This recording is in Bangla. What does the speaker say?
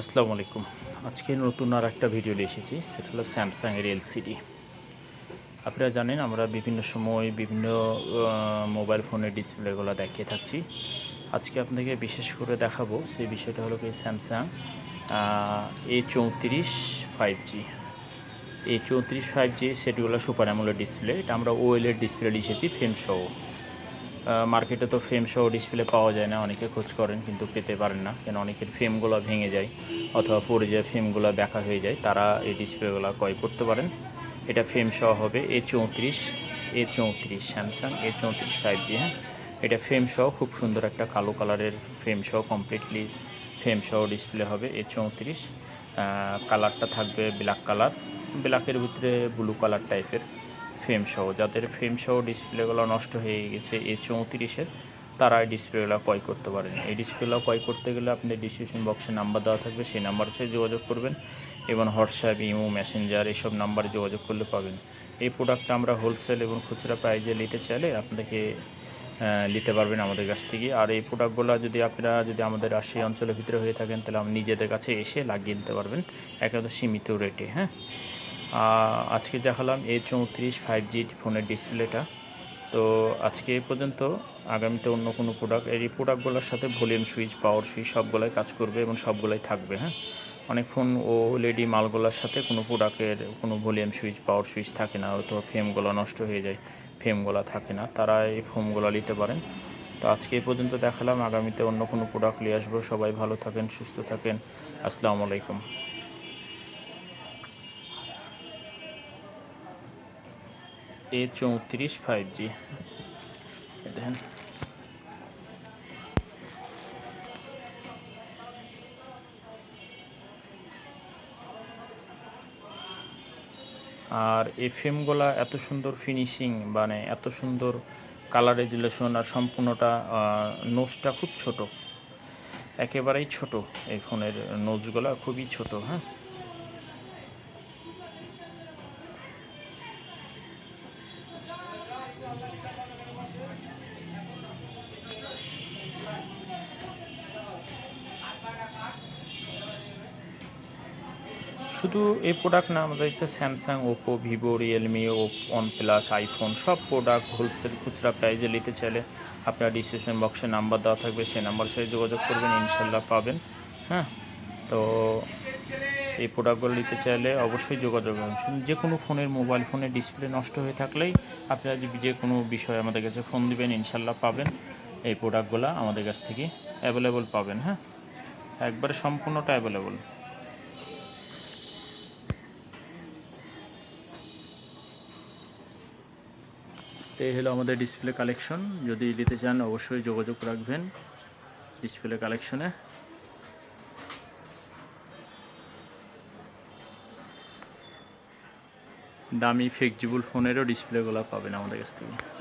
আসসালামু আলাইকুম। আজকে নতুন আর একটা ভিডিও নিয়ে এসেছি, সেটা হলো স্যামসাংয়ের এলসিডি আপনারা জানেন, আমরা বিভিন্ন সময় বিভিন্ন মোবাইল ফোনের ডিসপ্লেগুলো দেখিয়ে থাকছি। আজকে আপনাকে বিশেষ করে দেখাবো, সেই বিষয়টা হলো কি স্যামসাং এ চৌত্রিশ ফাইভ জি এই চৌত্রিশ ফাইভ জি সেটগুলো সুপার অ্যামোলেড ডিসপ্লে এটা আমরা ওএলএড ডিসপ্লে এসেছি ফ্রেম সহ। মার্কেটে তো ফ্রেম সহ ডিসপ্লে পাওয়া যায় না, অনেকে খোঁজ করেন কিন্তু পেতে পারেন না, কেন অনেকের ফ্রেমগুলো ভেঙে যায় অথবা পড়ে যায় ফ্রেমগুলো ব্যাকা হয়ে যায়, তারা এই ডিসপ্লেগুলো ক্রয় করতে পারেন। এটা ফ্রেম সহ হবে এ চৌত্রিশ এ চৌত্রিশ স্যামসাং এ চৌত্রিশ ফাইভ জি হ্যাঁ? এটা ফ্রেম সহ খুব সুন্দর একটা কালো কালারের ফ্রেম সহ কমপ্লিটলি ফ্রেম সহ ডিসপ্লে হবে এ চৌত্রিশ। কালারটা থাকবে ব্ল্যাক কালার ব্ল্যাকের ভিতরে ব্লু কালার টাইপের ফ্রেম সহ যাদের ফ্রেম সহ ডিসপ্লেগুলো নষ্ট হয়ে গেছে এ চৌত্রিশের তারা এই ডিসপ্লেগুলো ক্রয় করতে পারেন। এই ডিসপ্লেগুলো ক্রয় করতে গেলে আপনি ডিসক্রিপশন বক্সে নাম্বার দেওয়া থাকবে, সেই নাম্বার সাথে যোগাযোগ করবেন এবং হোয়াটসঅ্যাপ ইমো মেসেঞ্জার এইসব নাম্বারে যোগাযোগ করলে পাবেন। এই প্রোডাক্টটা আমরা হোলসেল এবং খুচরা প্রাইজে নিতে চাইলে আপনাদেরকে নিতে পারবেন আমাদের কাছ থেকে। আর এই প্রোডাক্টগুলো যদি আপনারা, যদি আমাদের রাশি অঞ্চলের ভিতরে হয়ে থাকেন, তাহলে আপনি নিজেদের কাছে এসে লাগিয়ে দিতে পারবেন একেবারে সীমিত রেটে হ্যাঁ? আজকে দেখালাম এ চৌত্রিশ ফাইভ জি ফোনের ডিসপ্লেটা। তো আজকে এ পর্যন্ত আগামীতে অন্য কোনো প্রোডাক্ট এই প্রোডাক্টগুলোর সাথে ভলিউম সুইচ পাওয়ার সুইচ সবগুলোই কাজ করবে এবং সবগুলোই থাকবে হ্যাঁ? অনেক ফোন ও লেডি মালগুলোর সাথে কোনো প্রোডাক্টের কোনো ভলিউম সুইচ পাওয়ার সুইচ থাকে না, অথবা ফ্রেমগুলো নষ্ট হয়ে যায়, ফ্রেমগুলো থাকে না, তারা এই ফোনগুলো নিতে পারেন। তো আজকে এই পর্যন্ত দেখালাম, আগামীতে অন্য কোনো প্রোডাক্ট নিয়ে আসব। সবাই ভালো থাকেন, সুস্থ থাকেন। আসসালামু আলাইকুম। এ চৌত্রিশ ফাইভ জি দেখেন। আর এফএমগুলা এত সুন্দর ফিনিশিং মানে এত সুন্দর কালার রেজুলেশন আর সম্পূর্ণটা নোজটা খুব ছোট। একেবারেই ছোট এই ফোনের নোজগুলো খুবই ছোট হ্যাঁ? শুধু এই প্রোডাক্ট না, আমাদের হচ্ছে স্যামসাং ওপো ভিভো রিয়েলমি ও ওয়ান প্লাস আইফোন সব প্রোডাক্ট হোলসেল খুচরা প্রাইজে নিতে চাইলে আপনার ডিসক্রিপশন বক্সে নাম্বার দেওয়া থাকবে। সেই নাম্বার সাথে যোগাযোগ করবেন ইনশাল্লাহ পাবেন। হ্যাঁ? তো এই প্রোডাক্টগুলো নিতে চাইলে অবশ্যই যোগাযোগ করবেন যে কোনো ফোনের মোবাইল ফোনের ডিসপ্লে নষ্ট হয়ে থাকলেই আপনারা যে কোনো বিষয়ে আমাদের কাছে ফোন দিবেন ইনশাল্লাহ পাবেন। এই প্রোডাক্টগুলো আমাদের কাছ থেকে অ্যাভেলেবল পাবেন। হ্যাঁ? একবারে সম্পূর্ণটা অ্যাভেলেবল এই হলো আমাদের ডিসপ্লে কালেকশন যদি নিতে চান, অবশ্যই যোগাযোগ রাখবেন ডিসপ্লে কালেকশনে দামি ফ্লেক্সিবল ফোনেরও ডিসপ্লেগুলো পাবেন আমাদের কাছ থেকে।